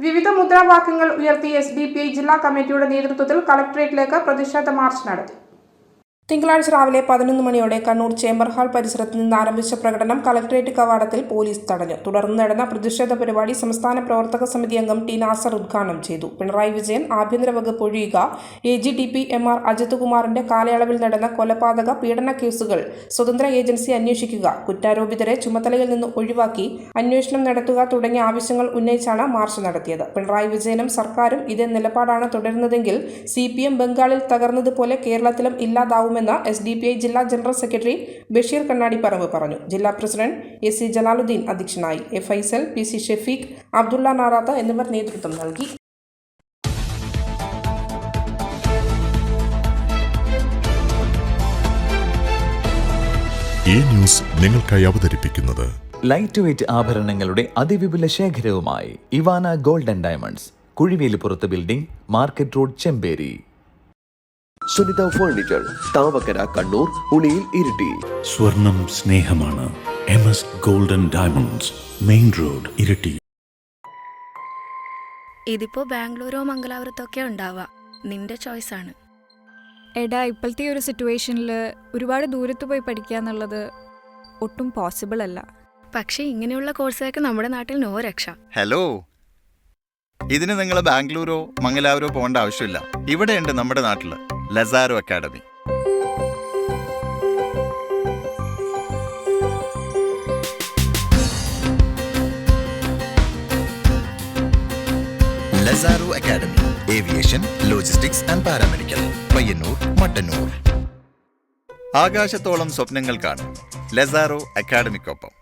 വിവിധ മുദ്രാവാക്യങ്ങൾ ഉയർത്തി എസ് ജില്ലാ കമ്മിറ്റിയുടെ നേതൃത്വത്തിൽ കളക്ടറേറ്റിലേക്ക് പ്രതിഷേധ മാർച്ച് നടത്തി. തിങ്കളാഴ്ച രാവിലെ പതിനൊന്ന് മണിയോടെ കണ്ണൂർ ചേംബർ ഹാൾ പരിസരത്ത് നിന്ന് ആരംഭിച്ച പ്രകടനം കളക്ടറേറ്റ് കവാടത്തിൽ പോലീസ് തടഞ്ഞു. തുടർന്ന് നടന്ന പ്രതിഷേധ പരിപാടി സംസ്ഥാന പ്രവർത്തക സമിതി അംഗം ടി നാസർ ഉദ്ഘാടനം ചെയ്തു. പിണറായി വിജയൻ ആഭ്യന്തര വകുപ്പ് ഒഴിയുക A G D P M R Ajith കുമാറിന്റെ കാലയളവിൽ നടന്ന കൊലപാതക പീഡന കേസുകൾ സ്വതന്ത്ര ഏജൻസി അന്വേഷിക്കുക കുറ്റാരോപിതരെ ചുമതലയിൽ നിന്ന് ഒഴിവാക്കി അന്വേഷണം നടത്തുക തുടങ്ങിയ ആവശ്യങ്ങൾ ഉന്നയിച്ചാണ് മാർച്ച് നടത്തിയത്. പിണറായി വിജയനും സർക്കാരും ഇതേ നിലപാടാണ് തുടരുന്നതെങ്കിൽ സി ബംഗാളിൽ തകർന്നതുപോലെ കേരളത്തിലും ഇല്ലാതാവുമെന്ന് എസ് ഡി പി ഐ ജില്ലാ ജനറൽ സെക്രട്ടറി ബഷീർ കണ്ണാടി പറവ് പറഞ്ഞു. ജില്ലാ പ്രസിഡന്റ് എ സി ജലാലുദ്ദീൻ അധ്യക്ഷനായി. A Faisal P C Shefeeq Abdulla Narath എന്നിവർ നേതൃത്വം നൽകി. ഈ ന്യൂസ് നിങ്ങൾക്കായി അവതരിപ്പിക്കുന്നത് ലൈറ്റ് വെയ്റ്റ് ആഭരണങ്ങളുടെ അതിവിപുല ശേഖരവുമായി Ivana golden diamonds കുഴിവേലിപ്പുറത്ത് building market road Chemperi. Sunitha furniture Thavakkara Kannur Uliyil Iritty. സ്വർണം സ്നേഹമാണ്. M S golden diamonds main road Iritty. ഇതിപ്പോ ബാംഗ്ലൂരോ മംഗലാപുരത്തൊക്കെ ഉണ്ടാവാ. ഉണ്ടാവുക നിന്റെ ചോയ്സ് ആണ്. എടാ ഇപ്പോഴത്തെ ഈ ഒരു സിറ്റുവേഷനിൽ ഒരുപാട് ദൂരത്ത് പോയി പഠിക്കുക എന്നുള്ളത് ഒട്ടും പോസിബിൾ അല്ല. പക്ഷേ ഇങ്ങനെയുള്ള കോഴ്സുകൾക്ക് നമ്മുടെ നാട്ടിൽ നോ രക്ഷ. ഹലോ ഇതിന് നിങ്ങൾ ബാംഗ്ലൂരോ മംഗലാപുരോ പോകേണ്ട ആവശ്യമില്ല. ഇവിടെയുണ്ട് നമ്മുടെ നാട്ടിൽ Lazaro academy. Lazaro academy aviation logistics and paramedical Payyanur Mattanur. ആകാശത്തോളം സ്വപ്നങ്ങൾ കാണും ലസാറോ അക്കാഡമിക്കൊപ്പം.